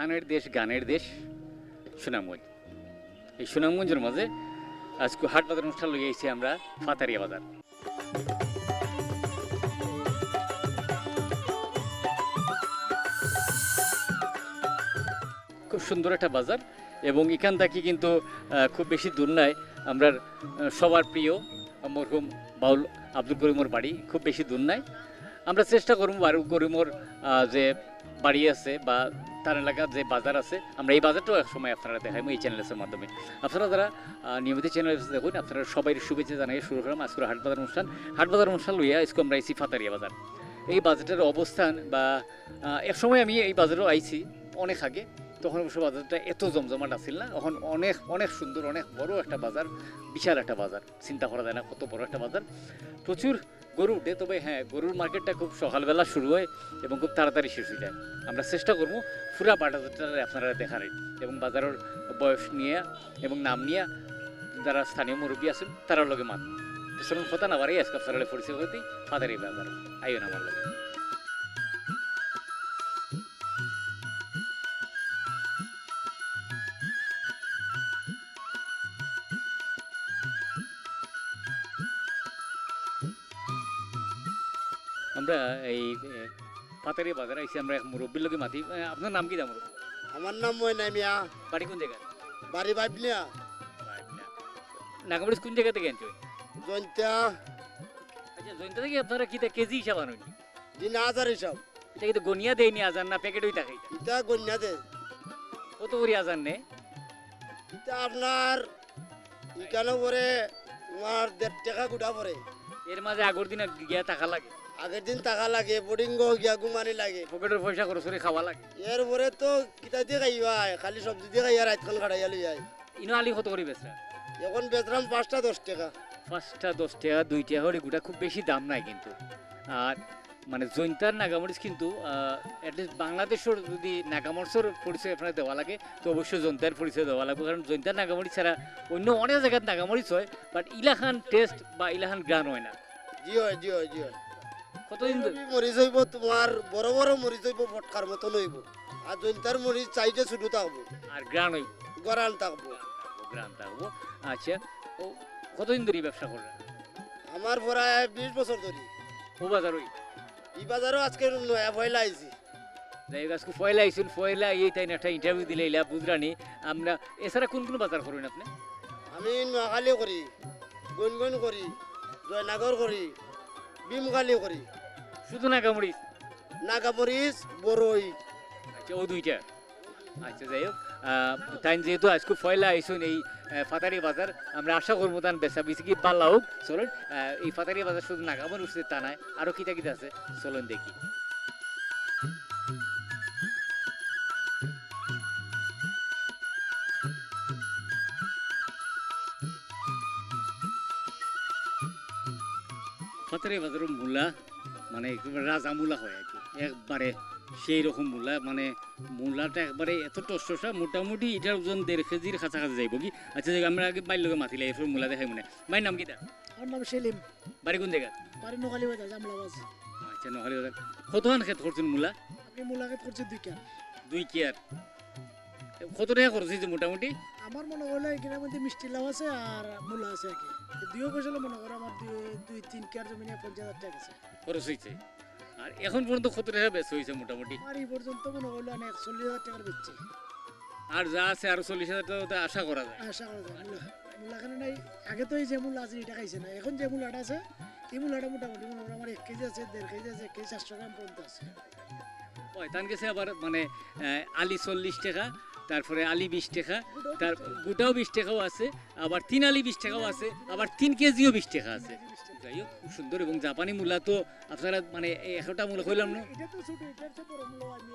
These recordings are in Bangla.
ধানের দেশ, গানের দেশ সুনামগঞ্জ। এই সুনামগঞ্জের মাঝে আজকে হাট বাজার অনুষ্ঠান লইয়া আইছি আমরা ফাতারিয়া বাজার। খুব সুন্দর একটা বাজার এবং এখান থেকে কিন্তু খুব বেশি দূর নয় আমরা সবার প্রিয় মরহুম বাউল আব্দুল করিমর বাড়ি, খুব বেশি দূর নাই। আমরা চেষ্টা করব বারু করিমর যে বাড়ি আছে বা তার এলাকার যে বাজার আছে, আমরা এই বাজারটাও এক সময় আপনারা দেখাইবো এই চ্যানেলের মাধ্যমে। আপনারা যারা নিয়মিত চ্যানেল দেখুন, আপনারা সবাই শুভেচ্ছা জানাই শুরু করলাম আজকের হাট বাজার অনুষ্ঠান। হাট বাজার অনুষ্ঠান লইয়া আজকে আমরা আইছি ফাতারিয়া বাজার। এই বাজারটার অবস্থান বা এক সময় আমি এই বাজারেও আইছি অনেক আগে। তখন অবশ্য বাজারটা এত জমজমাট আসছিল না। এখন অনেক অনেক সুন্দর, অনেক বড় একটা বাজার, বিশাল একটা বাজার। চিন্তা করা যায় না কত বড় একটা বাজার। প্রচুর গরু উঠে, তবে হ্যাঁ গরুর মার্কেটটা খুব সকালবেলা শুরু হয় এবং খুব তাড়াতাড়ি শেষ হয়ে যায়। আমরা চেষ্টা করব পুরা বাজারটা আপনারা দেখার এবং বাজারের বয়স নিয়ে এবং নাম নিয়ে যারা স্থানীয় মুরব্বী আছেন, তারার লগে মান কথা না বাড়াই আজকে আপনারা পরিচয় করতেই ফাদারি বাজার আইন আমার লগে। আমরা এই ফাতারি বাজার আইসি আমরা মুরব্বীর লোকে মাতি। আপনার নাম কি দাম আমার নাম ময়না মিয়া। বাড়ি কোন জায়গায়? বাড়ি বাইবলিয়া নাগামরিচ কোন জায়গা থেকে আনছো জয়ন্তা। আচ্ছা জয়ন্ত থেকে আপনারা কি কেজি হিসাব আনুন? দিন হাজার হিসাব। এটা কিন্তু গনিয়া দেয়নি আজান না প্যাকেট হয়ে থাকে ইটা গন্যা দে কত করে আজান নে ইটা আপনার ইকানো পরে তোমার দেড় টাকা গুড়া পরে। এর মাঝে আগর দিন গিয়া টাকা লাগে। আগের দিন টাকা লাগে বোর্ডিং গিয়া গুমানি লাগে। পকেটের পয়সা খরচ করে খাওয়া লাগে। এর পরে তো কিতা দিয়ে খাইবা খালি সবজি দিয়ে খাইয়া রাতখান খাড়াইয়া লই যায় ইনো আলি কত করে বেচরা এখন বেচলাম পাঁচটা দশ টাকা। পাঁচটা দশ টাকা দুই টাকা হলে গোটা খুব বেশি দাম নাই কিন্তু। আর মানে জৈন্তার নাগামরিচ কিন্তু অ্যাটলিস্ট বাংলাদেশের যদি নাগামরিচের পরিচয় আপনার দেওয়া লাগে তো অবশ্যই জৈন্তার পরিচয় দেওয়া লাগবে। কারণ জৈন্তার নাগামরিচ ছাড়া অন্য অনেক জায়গায় নাগামরিচ হয় বাট ইলাখান টেস্ট বা ইলাখান গ্রান হয় না। জি হয় জি হয় জি হয়। কতদিন মরিচ হইব তোমার বড় বড় মরিচ হইব ফটকার মতন হইব। আর জয়ন্তার মরিচ চাইতে ছোট থাকব আর গ্রান হইব? গরান থাকব গ্রান থাকব আচ্ছা ও কতদিন ধরে ব্যবসা করলেন? আমার প্রায় বিশ বছর ধরি। ও বাজার ওই? এই বাজারও আজকে নয়া পয়লা আইছি। যাই আজকে ফয়লা আইসুন ফয়লা এই তাই একটা ইন্টারভিউ দিলে ইলা বুঝরানি। আমরা এছাড়া কোন কোন বাজার করেন আপনি? আমি নোয়াখালী করি গুনগুন করি জয়নগর করি ভীমখালী করি। শুধু নাগামরিচ নাগামরিচ বড়ই আচ্ছা ও দুইটা। আচ্ছা যাই হোক আহ, তাই যেহেতু আজকে ফয়লা আইসুন এই ফাতারি বাজার আমরা আশা করব তান বেচা বেশি কি পাল্লা হোক চলুন এই ফাতারি বাজার শুধু নাগামর উঠছে তা নয় আরও কিতা কিতা আছে চলুন দেখি। ফাতারি বাজারের মূলা মানে রাজা মূলা হয় আর কি। একবারে সেই রকম মূলা মানে মূলাটা একবারে এত টসটসা মোটামুটি এটার ওজন দেড় কেজির কাছাকাছি যাইব কি? আচ্ছা আমরা আগে বাইর লোকে মাতিলে এরপর মূলা দেখাই মনে মায়ের নাম কিটা আমার নাম সেলিম। বাড়ি কোন জায়গা? বাড়ি নোকালি বাজার জামলাবাজ। আচ্ছা নহলে বাজার। কতখান খেত করছেন মূলা? আমি মোলাকাত করছি দুই কান দুই কেয়ার। কত টাকা খরচ হয়েছে মোটামুটি? আমার মনে এখানের মধ্যে মিষ্টি লাভ আছে আর মূলা আছে আর কি। দুইও ফসলে মনে করো আমার দুই দুই তিন কেয়ার জমিনে পঞ্চাশ হাজার টাকা আছে খরচ হয়েছে আর এখন পর্যন্ত কত টাকা বেশ হয়েছে মোটামুটি। আর এই পর্যন্ত মনে করলে আমি একচল্লিশ হাজার টাকার বেচছি আর যা আছে আরও চল্লিশ হাজার টাকা আশা করা যায়। আশা করা যায়। মূলা মূলাখানে নাই আগে তো এই যে মূলা আছে এটা খাইছে না এখন যে মূলাটা আছে এই মূলাটা মোটামুটি মনে করো আমার এক কেজি আছে দেড় কেজি আছে এক কেজি চারশো গ্রাম পর্যন্ত আছে। ওই তার কাছে আবার মানে আলি চল্লিশ টাকা তারপরে আলি বিশ টাকা, তার গোটাও বিশ টাকাও আছে, আবার তিন আলি বিশ টাকাও আছে, আবার তিন কেজিও বিশ টাকা আছে যাই হোক, খুব সুন্দর এবং জাপানি মূলা তো আপনারা মানে একটা মূলা কইলাম না এটা তো ছোট এটার চেয়ে বড় মূলা আমি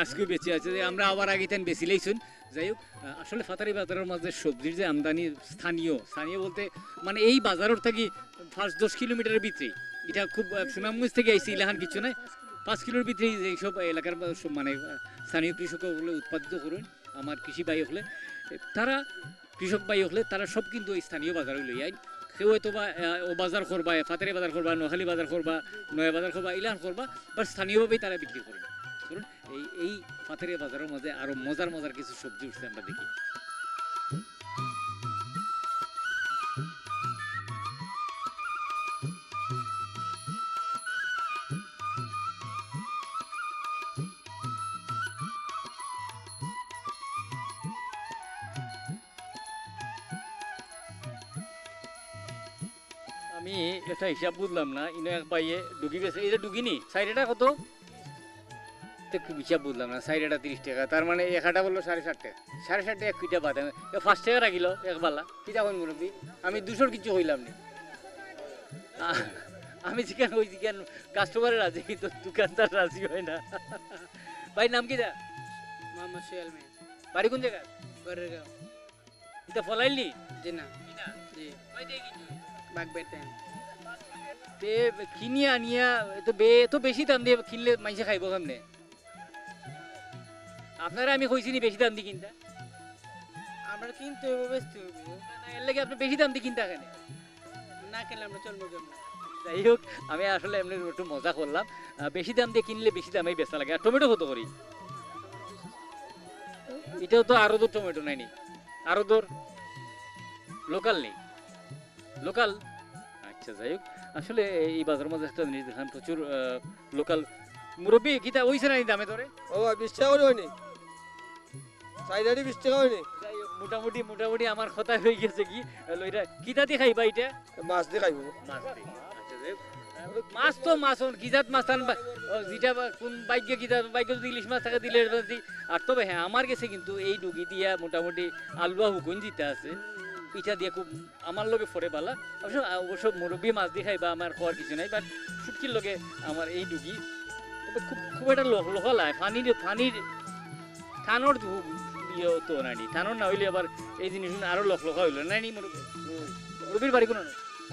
আজকে বেচছি। আজকে বেঁচে আছে, যে আমরা আবার আগে তেন বেশি লইছুন যাই হোক আসলে ফাতারি বাজারের মাঝে সবজির যে আমদানি স্থানীয় স্থানীয় বলতে মানে এই বাজারের থাকি ফার্স্ট দশ কিলোমিটারের ভিতরে, এটা খুব সুনামগঞ্জ থেকে আইসি ইলাহান কিছু নাই, পাঁচ কিলোর ভিতরে এইসব এলাকার মানে স্থানীয় কৃষকগুলো উৎপাদিত করুন, আমার কৃষি বাই হলে। তারা কৃষক বাই হলে তারা সব কিন্তু স্থানীয় বাজারে লই আইন। কেউ হয়তো বা ও বাজার করবা ফাতারি বাজার করবা, নোহালি বাজার করবা, নয়া বাজার করবা ইলান করবা বা স্থানীয়ভাবেই তারা বিক্রি করেন। ধরুন, এই এই ফাতারি বাজারের মাঝে আরও মজার মজার কিছু সবজি উঠছে আমরা দেখি। আমি একটা হিসাব বুঝলাম না ইনো এক পাইয়ে ঢুকি গেছে। এটা ঢুকিনি সাইডেটা কত? হিসাব বুঝলাম না সাইডটা তিরিশ টাকা তার মানে একাটা বলল সাড়ে ষাট টাকা সাড়ে ষাট টাকা কুইটা বাদ ফার্স্ট টাকা রাখিল একবালা কিটা হইন মুরব্বী আমি দুশোর কিছু হইলাম না। আমি চিকেন ওই চিকেন কাস্টমারের রাজি কিন্তু দোকানদার রাজি হয় না। ভাই নাম কি দা মোহাম্মদ সোহেল মেয়ে। বাড়ি কোন জায়গা গরেরগাঁও এটা ফলাইলি জি না। জি বাঘ বেতেন তে কিনিয়ে আনিয়া তো বে তো বেশি দাম দিয়ে কিনলে মানুষে খাইব কেমনে? আপনারা আমি কইছি নি বেশি দাম দিয়ে কিনতা। আমরা কিনতে হইব বেচতে হইব। এর লাগে আপনি বেশি দাম দিয়ে কিনতা কেন না কিনলে আমরা চলবো কেমন? যাই হোক আমি আসলে এমনি একটু মজা করলাম। বেশি দাম দিয়ে কিনলে বেশি দামেই বেচা লাগে। আর টমেটো কত করি? এটাও তো আরও দূর টমেটো নাইনি? আরও দূর? লোকাল নেই? লোকাল আচ্ছা যাই হোক। আসলে এই বাজারের মধ্যে একটা জিনিস দেখান প্রচুর লোকাল মুরব্বী গীতা ওইছে না দামে ধরে? ও বিশ টাকা করে হয়নি। চাইদারি বিশ টাকা হয়নি। মোটামুটি মোটামুটি আমার কথা হয়ে গেছে কি? এটা কিতা দিয়ে খাইবা এটা মাছ দিয়ে খাইব। মাছ দিয়ে। আচ্ছা, যাই মাছ তো মাছ গিজাত মাছ টান যেটা কোন বাইকে গিজা বাইকে যদি ইলিশ মাছ থাকে দিলে আর তবে হ্যাঁ আমার কাছে কিন্তু এই ডুগি দিয়া মোটামুটি আলুয়া হুকুন দিতে আছে। পিঠা দিয়ে খুব আমার লগে ফরে পালা অবশ্য অবশ্য মুরব্বী মাছ দিয়ে খাই বা আমার খাওয়ার কিছু নাই বাট শুটকির লগে আমার এই ডুগি। খুব খুব একটা লোহ লোহলায় পানির পানির থানোর ইয়ে তো নানি থানোর না হইলে আবার এই জিনিস আরও লখ লখা হইল। নানি মুরব্বী? মুরব্বীর বাড়ি কোনো?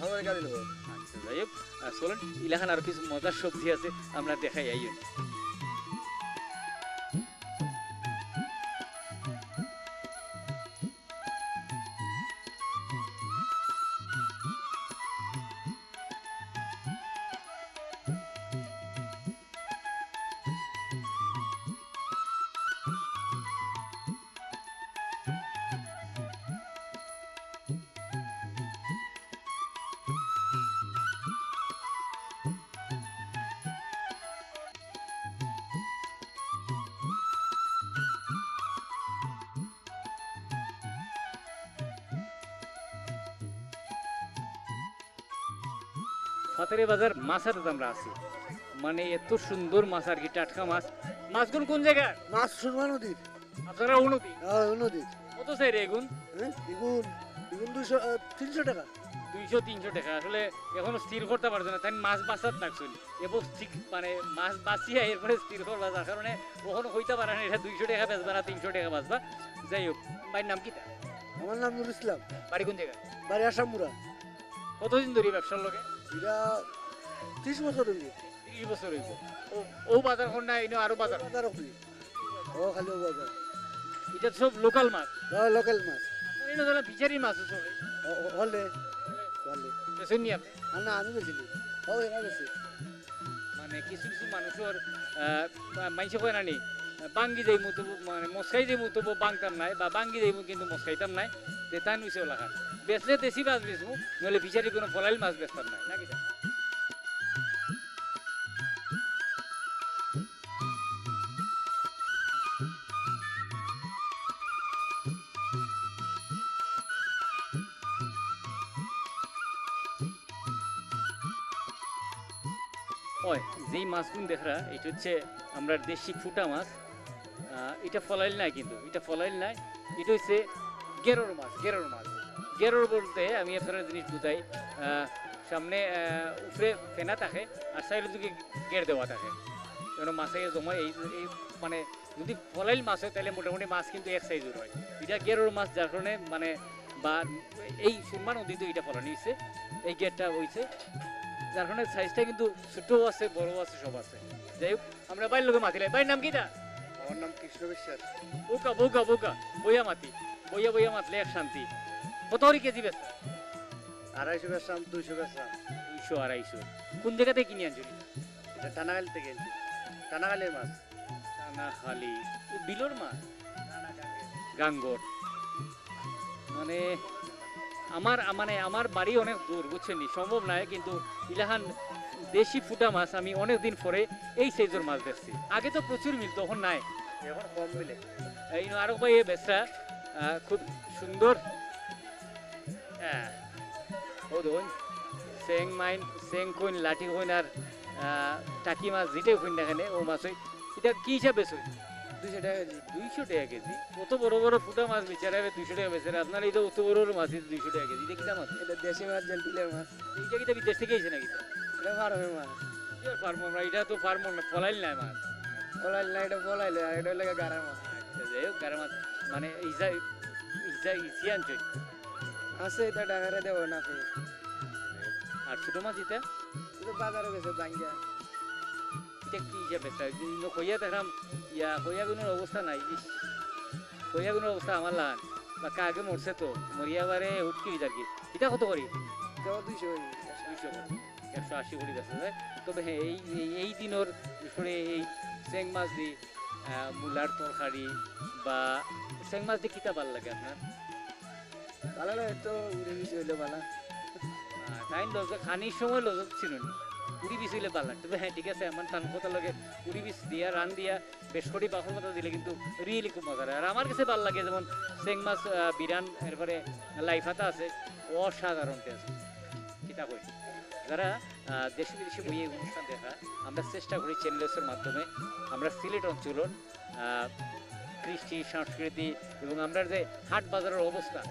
আমার গাড়ি আচ্ছা যাই হোক। চলেন ইলাখান আরও কিছু মজার সবজি আছে আমরা দেখাই আইও। ফাতারে বাজার মাছের আমরা আছি। মানে এত সুন্দর মাছ আর কি টাটকা মাছ। মাছগুলো কোন জায়গায় মাছ সুরমা নদীর। আপনারা উন্নতি হ্যাঁ নদীর কত চাই রে এগুন? দ্বিগুণ দ্বিগুণ দুশো তিনশো টাকা। দুইশো তিনশো টাকা। আসলে এখনও স্থির করতে পারছে না। তাই মাছ বাঁচার থাকছেন এবং ঠিক মানে মাছ বাঁচিয়া এরপরে স্থির করবা যার কারণে কখনো হইতে পারে না এটা দুইশো টাকা বেচবা না তিনশো টাকা বাঁচবা। যাই হোক বাড়ির নাম কি? আমার নাম নুর ইসলাম। বাড়ি কোন জায়গায়? বাড়ি আসামুরা কতদিন ধরে ব্যবসার লগে? এটা ত্রিশ বছর হইলি তিরিশ বছর হইব ও বাজার কোন না এনে আরও বাজার। বাজার হইলি ও খালি ও বাজার। এটা সব লোকাল মাছ। হ্যাঁ লোকাল মাছ। এনে ধরলাম ফিচারি মাছও চলে হলে। হলে। বেছেন নি আপনি। না আমি বেছিলি ও এরা মানে কিছু কিছু মানুষের মাইসে কয় নানি বাঙ্গি যাই মতো মানে মশাই যাই মতো বাংতাম নাই, বা বাঙ্গি যাই কিন্তু মস্কাইতাম নাই, যে তাই নুইছে ওলাখান বেচলে দেশি মাছ বেচবো নইলে ফিচারি কোনো ফলাইল মাছ বেচতাম নাই, নাকি? ওই, যেই মাছগুলো দেখরা এটা হচ্ছে আমরা দেশি ফুটা মাছ এটা ফলাইল নাই কিন্তু এটা ফলাইল নাই। এটা হচ্ছে গেরোর মাছ গেরোর মাছ। গেরোর বলতে আমি আপনার জিনিস বুঝাই সামনে উপরে ফেনা থাকে আর সাইডের দিকে গের দেওয়া থাকে। যেন মাছে জমা এই মানে যদি ফলাইল মাছ হয় তাহলে মোটামুটি মাছ কিন্তু এক সাইজের হয়। এটা গেরোর মাছ যার কারণে মানে বা এই সুরমা নদীতে এটা ফলানি হয়েছে এই গেটটা হয়েছে যার কারণে সাইজটা কিন্তু ছোটও আছে বড় আছে, সব আছে। যাই হোক, আমরা বাইরের লোকে মাতিলাই বাইরের নাম কি তা? আমার নাম কৃষ্ণ বিশ্বাস। বৌকা বৌকা বৌকা। বইয়া মাতি। বইয়া বইয়া মাতলে এক শান্তি। কত হরি কেজি বেশ আড়াইশো বেচলাম দুইশো বেচলাম দুইশো আড়াইশো। কোন জায়গাতে কিনে আনছিলি এটা টানাগালি থেকে এনেছি টানাগালির মাছ। নোনাখালি বিলর মাছ? গাঙ্গর। মানে আমার মানে আমার বাড়ি অনেক দূর বুঝছেন সম্ভব নয় কিন্তু ইলাহান দেশি ফুটা মাছ আমি অনেক দিন পরে এই সাইজের মাছ দেখছি। আগে তো প্রচুর মিল তখন নাই। এখন কম মিলে এই আরও ভাই এই বেচরা? খুব সুন্দর। হ্যাঁ। ও দেখুন সেং মাইন সেং কইন লাঠি কইন আর টাকি মাছ যেটাই কইন না এখানে ও মাছ এটা কি হিসাবে বেচই দুইশো টাকা দুইশো টাকা কেজি। কত বড় বড় ফুটা মাছ বিচারা দুইশো টাকা বেচারা আপনার এই তো অত বড় বড় মাছ দুইশো টাকা কেজি এটা কিটা মাছ? এটা দেশি মাছ জেন্টিলের মাছ। এইটা কিটা বিদেশ থেকে এসে নাকি? এটা ফার্মের মাছ। ফার্ম আমরা এটা তো ফার্ম ফলাইল নাই মাছ। পলাইল না এটা পলাইলে আর এটা লাগে গাড়ার মাছ আচ্ছা যাই হোক মাছ মানে ইসা ইসা ইসি আনছে আছে এটা ডাঙারে দেবো না ফে আর ছোট মাছ এটা? বাজারে গেছে বাঙ্গিয়া। এটা কি হিসাবে কইয়া দেখলাম ইয়া কইয়াগুনের অবস্থা নাই ইস। কইয়াগুনের অবস্থা আমার লান। বা আগে মরছে তো? মরিয়াবারে উঠকি আর কি এটা কত করি? দুইশো দুইশো। একশো আশি কোটি গাছ আছে তবে হ্যাঁ এই এই- দিনের করে এই চেং মাছ দি মূলার তরকারি বা চেং মাছ দি কিতা ভালো লাগে আপনার ভালো লাগে তো উড়ে গেছে হইলে ভালো তাই লজ খানির সময় লজ ছিল না পুরি বিষ হইলে ভালো লাগে। তবে হ্যাঁ ঠিক আছে আমার তান কথা লাগে পুরি বিষ দিয়া রান দিয়া বেশ কটি বাফর মতো দিলে কিন্তু রিয়েলি খুব মজা আর আমার কাছে ভালো লাগে যেমন চেং মাছ বিরান এরপরে লাইফাতা আছে অসাধারণ টেস্ট কিতা কই যারা দেশি বিদেশি বই অনুষ্ঠান দেখা। আমরা চেষ্টা করি চ্যানেলসের মাধ্যমে। আমরা সিলেট অঞ্চলের কৃষ্টি, সংস্কৃতি এবং আমরা যে হাট বাজারের অবস্থা,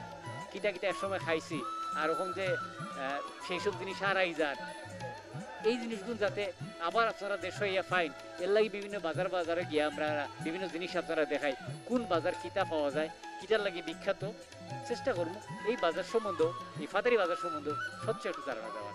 কিটা কিটা একসময় খাইছি, আর ওরকম যে সেই সব জিনিস হারাই যান এই জিনিসগুলো যাতে আবার আপনারা দেশ হইয়া ফাইন এর লাগি বিভিন্ন বাজার বাজারে গিয়ে আমরা বিভিন্ন জিনিস আপনারা দেখাই। কোন বাজার কিতা পাওয়া যায়, কিটার লাগে বিখ্যাত, চেষ্টা করব। এই বাজার সম্বন্ধ এই ফাদারি বাজার সম্বন্ধ স্বচ্ছ একটু ধারণা দেওয়ার।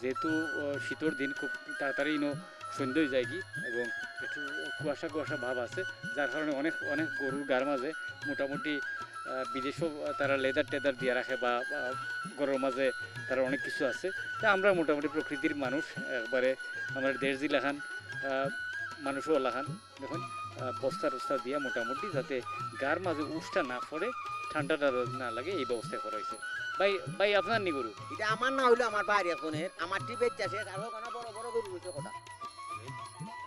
যেহেতু শীতর দিন খুব তাড়াতাড়ি নো, সন্ধ্যে যায় কি এবং একটু কুয়াশা কুয়াশা ভাব আছে যার কারণে অনেক অনেক গরুর গার মাঝে মোটামুটি বিদেশেও তারা লেদার টেদার দিয়ে রাখে বা গরুর মাঝে তারা অনেক কিছু আছে। তা আমরা মোটামুটি প্রকৃতির মানুষ একবারে আমার দেশ জিলাখান মানুষও লাখান দেখুন বস্তা টস্তা দিয়া মোটামুটি যাতে গার মাঝে উষ্টা না পড়ে ঠান্ডাটা না লাগে এই ব্যবস্থা করা হয়েছে। ভাই ভাই আপনার নি গরু? এটা আমার না হইল আমার বাইরে এখনের আমার টিপের চাষে আর ওখানে বড় বড় গরু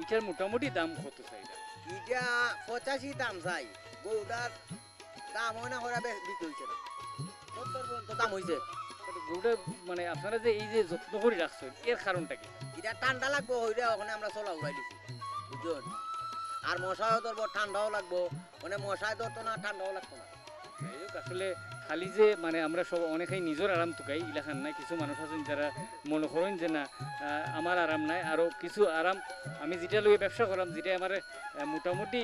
এটার মোটামুটি দাম কত চাইটা এটা? পঁচাশি দাম চাই। গরুটার দাম হয় না বেশ বিক্রি হয়েছে না। সত্তর পর্যন্ত দাম হয়েছে গরুটা মানে আপনারা যে এই যে যত্ন করে রাখছেন এর কারণটা কি? এটা ঠান্ডা লাগবো হইলে ওখানে আমরা চলা উড়াই দিছি। আর মশাও ধরবো ঠান্ডাও লাগবো। মানে মশায় ধরতো না ঠান্ডাও লাগতো না। হোক, আসলে খালি যে মানে আমরা সব অনেকেই নিজের আরাম তুকাই ইলাখান নাই কিছু মানুষ আছেন যারা মনে করেন যে না আমার আরাম নাই আরও কিছু আরাম আমি যেটা লইয়ে ব্যবসা করলাম যেটা আমার মোটামুটি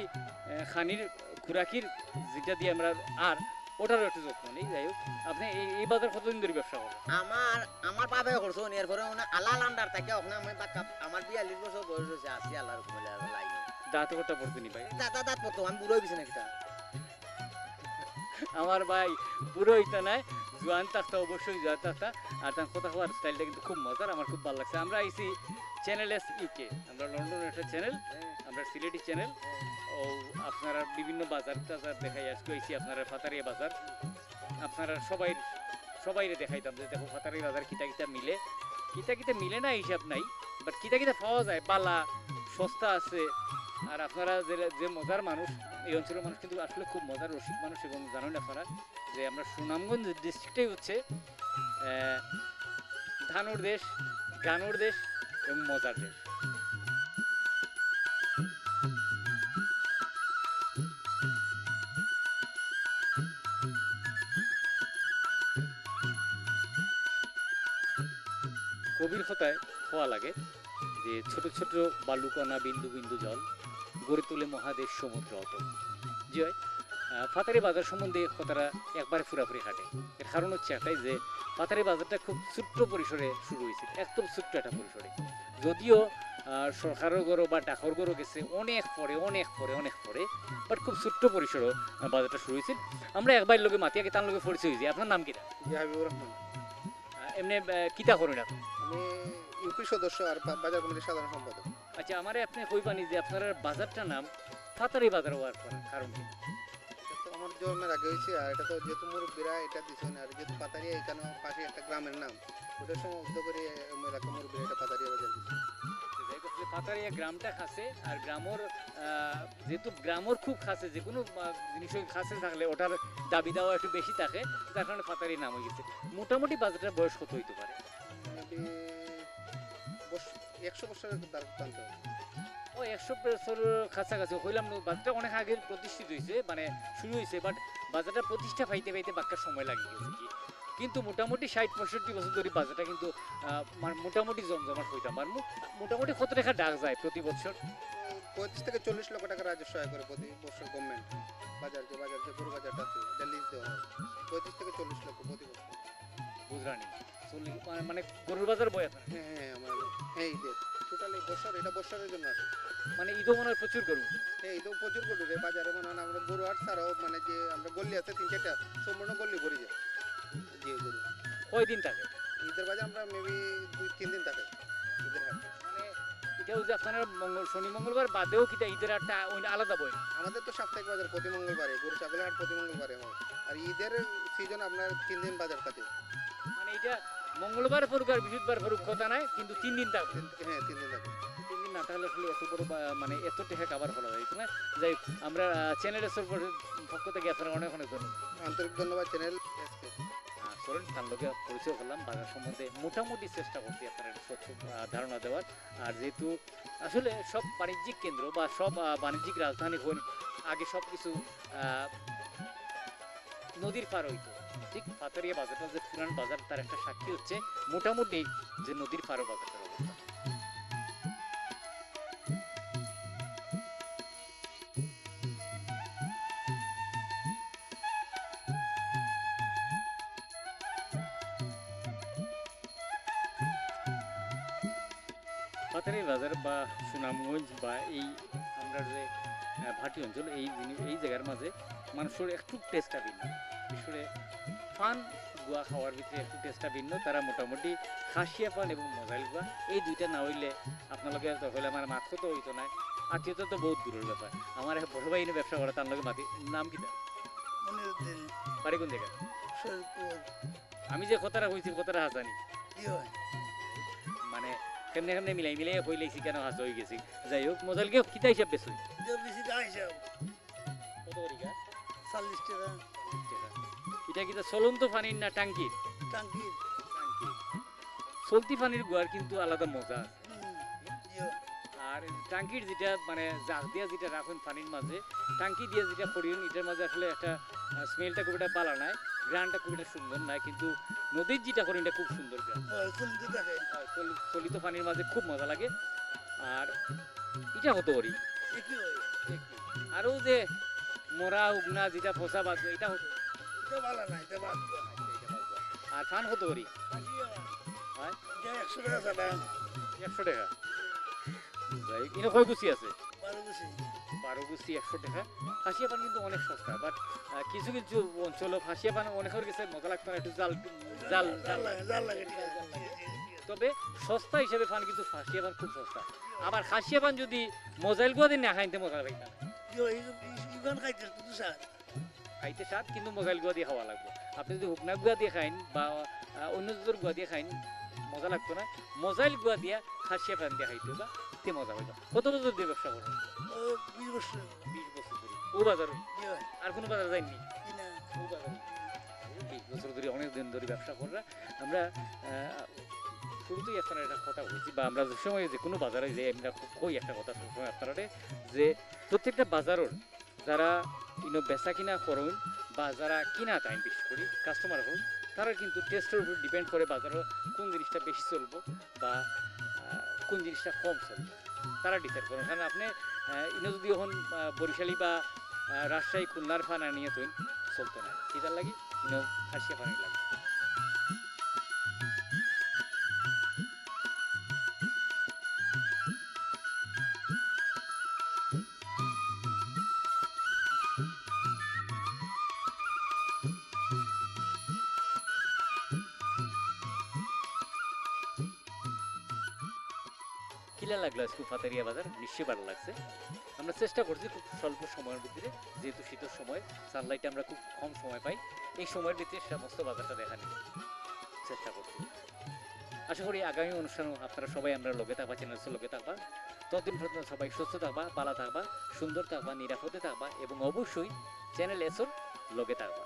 খানির খুরাকির যেটা দিয়ে আমরা আর ওটারও একটু যত্ন নেই যাই হোক আপনি এই এই বাজার কতদিন ধরে ব্যবসা করেন আমার আমার বাবা করছ এরপরে মানে আলাল আন্ডার থাকে ওখানে আমি আমার বিয়াল্লিশ বছর বয়স হয়েছে আসি আল্লাহর লাইনে দাঁত করতে পড়তে নি ভাই দাদা দাঁত পড়তো আমি বুড়ো হয়েছি নাকি আমার ভাই, পুরো ইতা নাই। জোয়ান থাকতা, অবশ্যই জোয়ান থাকতা। আর তার কথা হওয়ার স্টাইলটা কিন্তু খুব মজার, আমার খুব ভালো লাগছে। আমরা আইসি চ্যানেল এস ইকে আমরা লন্ডনের একটা চ্যানেল আমরা সিলেটি চ্যানেল ও, আপনারা বিভিন্ন বাজার টাজার দেখাই, আজকে আইসি আপনারা ফাতারিয়া বাজার। আপনারা সবাই, সবাইরে দেখাইতাম যে দেখো ফাতারি বাজার কিতা কিতা মিলে। কিতা কিতা মিলে না হিসাব নাই বাট কিতা কিতা পাওয়া যায়। বালা সস্তা আছে। আর আপনারা যে যে মজার মানুষ এই অঞ্চলের মানুষ কিন্তু আসলে খুব মজার রসিক মানুষ এবং জানেন আপনারা যে আমরা সুনামগঞ্জ ডিস্ট্রিক্টটাই হচ্ছে ধানুর দেশ, গানুর দেশ এবং মজার দেশ। কবির কথায় হওয়া লাগে যে ছোট ছোট বালুকণা বিন্দু বিন্দু জল গড়ে তোলে মহাদেশ সমুদ্র অত জি হয় আহ, ফাতারি বাজার সম্বন্ধে কথাটা একবারে ফুরাফুরি খাটে এর কারণ হচ্ছে একটাই যে পাতারি বাজারটা খুব ছোট্ট পরিসরে শুরু হয়েছে একদম ছোট্ট একটা পরিসরে। যদিও সরকারের গরো বা ডাকর গরো গেছে অনেক পরে অনেক পরে অনেক পরে বাট খুব ছোট্ট পরিসরে আহ, বাজারটা শুরু হয়েছিল আমরা একবার লোকে মাতিয়াকে তার লোকে পরিচয় হয়েছি আপনার নাম কিটা রহমান। এমনি কিতা করুন আমি ইউপি সদস্য আর বাজার কমিটির সাধারণ সম্পাদক। আচ্ছা আমারে আপনি কইবানি যে আপনার বাজারটার নাম ফাতারি বাজার হওয়ার কারণ কি? আমার জন্মের আগে হয়েছে আর এটা তো যেহেতু মুরব্বীরা এটা দিছে না আর যেহেতু পাতারিয়া এখানে পাশে একটা গ্রামের নাম। ওটার সময় উদ্ধ করে আমি এলাকা মুরব্বীরা এটা পাতারিয়া বাজার দিচ্ছে পাতারিয়া গ্রামটা খাসে আর গ্রামর যেহেতু গ্রামর খুব খাসে যে কোনো জিনিস খাসে থাকলে ওটার দাবি দেওয়া একটু বেশি থাকে তার কারণে পাতারি নাম হয়ে গেছে। মোটামুটি বাজারটার বয়স কত হইতে পারে? একশো বছরের প্রান্ত ও একশো বছর কাছাকাছি। হইলাম বাজারটা অনেক আগে প্রতিষ্ঠিত হয়েছে মানে শুরু হয়েছে বাট বাজারটা প্রতিষ্ঠা পাইতে পাইতে বাক্কার সময় লাগে গেছে কি। কিন্তু মোটামুটি ষাট পঁয়ষট্টি বছর ধরে বাজারটা কিন্তু মানে মোটামুটি জমজমাট হইতাম। আর মোটামুটি কত টাকা ডাক যায় প্রতি বছর? পঁয়ত্রিশ থেকে চল্লিশ লক্ষ টাকা রাজস্ব আয় করে প্রতি বছর গভর্নমেন্ট বাজার যে বাজার যে গরু বাজারটা আছে এটা লিজ দেওয়া হয়। পঁয়ত্রিশ থেকে চল্লিশ লক্ষ প্রতি বছর। বুঝরানি চল্লিশ মানে- মানে গরুর বাজার বয় আপনার হ্যাঁ হ্যাঁ আমার হ্যাঁ ঈদের টোটালি বছর এটা বছরের জন্য আছে। মানে ঈদও মনে হয় প্রচুর গরু। হ্যাঁ এই তো প্রচুর গরু রে বাজারে মনে হয় আমরা গরু হাট ছাড়াও মানে যে আমরা গল্লি আছে তিন চারটা সম্পূর্ণ গল্লি ভরে যায়। যে গরু। কয়দিন থাকে? ঈদের বাজার আমরা মেবি দুই তিন দিন থাকে। ঈদের হাট। মানে এটাও যে আপনার মঙ্গল শনি মঙ্গলবার বাদেও কিটা ঈদের আটটা ওই আলাদা বই আমাদের তো সাপ্তাহিক বাজার প্রতি মঙ্গলবারে গরু ছাগলের হাট প্রতি মঙ্গলবারে হয়। আর ঈদের সিজন আপনার তিন দিন বাজার থাকে। মানে এটা মঙ্গলবার পড়ুক আর বৃহস্পতিবার পড়ুক কথা নাই কিন্তু তিন দিন থাকবে। হ্যাঁ তিন দিন থাকে তিন দিন না থাকলে আসলে এত বড় মানে এত টেকা কাবার হলো হইতো না? যাই আমরা চ্যানেলের পক্ষ থেকে আপনার অনেক অনেক ধন্যবাদ। আন্তরিক ধন্যবাদ চ্যানেল চলুন তার লোকে পরিচয় করলাম বাজার সম্বন্ধে মোটামুটি চেষ্টা করছি আপনার স্বচ্ছ ধারণা দেওয়ার। আর যেহেতু আসলে সব বাণিজ্যিক কেন্দ্র বা সব বাণিজ্যিক রাজধানী হন আগে সব কিছু আহ, নদীর পার হইতো। ঠিক পাতারিয়া বাজারটা যে পুরান বাজার, তার একটা সাক্ষী হচ্ছে মোটামুটি যে নদীর পারও বাজারটার অবস্থা। পাতারি বাজার বা সুনামগঞ্জ বা এই আমরা যে ভাটি অঞ্চল, এই এই জায়গার মাঝে মানুষের একটু টেস্টটা ভিন্ন। করে পান গুয়া খাওয়ার ভিতরে একটু টেস্টটা ভিন্ন তারা মোটামুটি খাসিয়া পান এবং মোজাইল গুয়া এই দুইটা না হইলে আপনালোকে তো হলে আমার মাত্র তো হইতো না। আত্মীয়তা তো বহুত দূরের ব্যাপার। আমার এক বড় ভাই ব্যবসা করে তার লগে মাতি নাম কি তার? মনিরুদ্দিন বাড়ি কোন জায়গা আমি যে কথাটা কইছি কথাটা হাসানি মানে কেমনে কেমনে মিলাই মিলাই হইলেছি কেন হাস হয়ে গেছি। যাই হোক মোজাইলকে কিতা হিসাব বেশ বেশি কত করি গা? চল্লিশ টাকা। এটা কি চলন্ত পানির না টাঙ্কির টাঙ্কি টাঙ্কি চলতি পানির গুয়ার কিন্তু আলাদা মজা আছে। আর টাঙ্কির যেটা মানে জাগ দিয়া যেটা রাখুন পানির মাঝে টাঙ্কি দিয়ে যেটা করিন এটার মাঝে আসলে একটা স্মেলটা খুব একটা ভালো নাই গ্রানটা খুব একটা সুন্দর নাই কিন্তু নদীর যেটা করিন এটা খুব সুন্দর গ্রান চলিত পানির মাঝে খুব মজা লাগে। আর এটা হতো করি? আরও যে মরা উগনা যেটা ফসা বাজবে এটা হতো না আর ফান হতো করি হয়? একশো টাকা চাটা একশো টাকা? যাই কয় গুছি আছে। বারো গুছি একশো টাকা। ফাঁসিয়া পান কিন্তু অনেক সস্তা বাট কিছু কিছু অঞ্চল ফাঁসিয়া পান অনেকের কাছে মজা লাগতো না একটু জাল জাল জাল। লাগে লাগে তবে সস্তা হিসেবে পান কিন্তু ফাঁসিয়া পান খুব সস্তা। আবার খাসিয়া পান যদি মোজাইল গুয়া দিন না খাইতে মজা পাইতাম ইগান খাইতে কিন্তু স্যার খাইতে স্বাদ কিন্তু গুয়া দিয়ে খাওয়া লাগবে। আপনি যদি হুকনা গুয়া দিয়ে খাইন বা অন্য জোর গুয়া দিয়ে খাইন মজা লাগতো না? মোজাইল গুয়া দিয়া খাসিয়া পান দিয়ে খাইতো বা তে মজা হইতো। কত বছর দিয়ে ব্যবসা করো ও বিশ বছর বিশ বছর ধরে। ও বাজারে? আর কোনো বাজার যায়নি ও বাজারে। বিশ বছর ধরে অনেক দিন ধরে ব্যবসা কররা আমরা শুরুতেই আপনার একটা কথা বলছি বা আমরা যে সময় যে কোনো বাজারে যে আমরা কই একটা কথা সবসময় আপনারা যে প্রত্যেকটা বাজারের যারা ইনো বেচা কিনা করুন বা যারা কিনা টাইম বিশেষ করে কাস্টমার হন, তারা কিন্তু টেস্টের উপর ডিপেন্ড করে বাজারে কোন জিনিসটা বেশি চলবো বা কোন জিনিসটা কম চলবে। তারা ডিসাইড করেন কারণ আপনি ইনো যদি এখন বরিশালী বা রাজশাহী খুলনার ফানা নিয়ে তুই চলতো না। এটার লাগি? হাসিয়া পানি লাগে। কিলা লাগল আজকে ফাতারিয়া বাজার, নিশ্চয়ই ভালো লাগছে। আমরা চেষ্টা করছি খুব স্বল্প সময়ের ভিতরে, যেহেতু শীতের সময় সানলাইটে আমরা খুব কম সময় পাই, এই সময়ের ভিতরে সমস্ত বাজারটা দেখানোর চেষ্টা করছি। আশা করি আগামী অনুষ্ঠানও আপনারা সবাই আমরা লগে থাকবা চ্যানেলসে লগে থাকবা। ততদিন পর্যন্ত সবাই সুস্থ থাকবা, পালা থাকবা, সুন্দর থাকবা, নিরাপদে থাকবা এবং অবশ্যই চ্যানেল এসর লগে থাকবা।